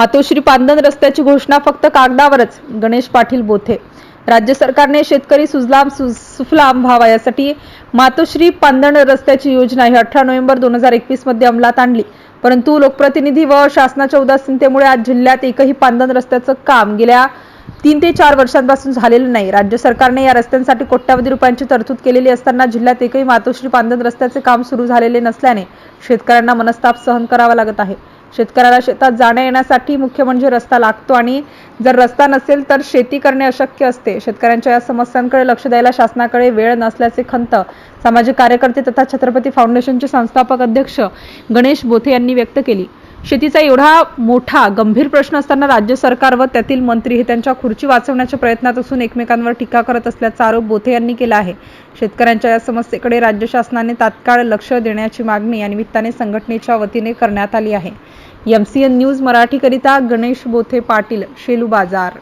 मातोश्री पांदन रस्त्याची घोषणा फक्त कागदावरच गणेश पाटील बोथे. राज्य सरकारने शेतकरी सुजलाम सु- सुफलाम व्हावा यासाठी मातोश्री पांदण रस्त्याची योजना ही अठरा नोव्हेंबर दोन हजार एकवीसमध्ये अंमलात आणली. परंतु लोकप्रतिनिधी व शासनाच्या उदासीनतेमुळे आज जिल्ह्यात एकही पांदण रस्त्याचं काम गेल्या तीन ते चार वर्षांपासून झालेलं नाही. राज्य सरकारने या रस्त्यांसाठी कोट्यावधी रुपयांची तरतूद केलेली असताना जिल्ह्यात एकही मातोश्री पांदण रस्त्याचे काम सुरू झालेले नसल्याने शेतकऱ्यांना मनस्ताप सहन करावा लागत आहे. शेतकऱ्याला शेतात जाण्या येण्यासाठी मुख्य म्हणजे रस्ता लागतो आणि जर रस्ता नसेल तर शेती करणे अशक्य असते. शेतकऱ्यांच्या या समस्यांकडे लक्ष द्यायला शासनाकडे वेळ नसल्याचे खंत सामाजिक कार्यकर्ते तथा छत्रपती फाउंडेशनचे संस्थापक अध्यक्ष गणेश बोथे यांनी व्यक्त केली. शेतीचा एवढा मोठा गंभीर प्रश्न असताना राज्य सरकार व त्यातील मंत्री हे त्यांच्या खुर्ची वाचवण्याच्या प्रयत्नात असून एकमेकांवर टीका करत असल्याचा आरोप बोथे यांनी केला आहे. शेतकऱ्यांच्या या समस्येकडे राज्य शासनाने तात्काळ लक्ष देण्याची मागणी या निमित्ताने संघटनेच्या वतीने करण्यात आली आहे. एम सी एन न्यूज मराठीकरिता गणेश बोथे पाटील शेलू बाजार.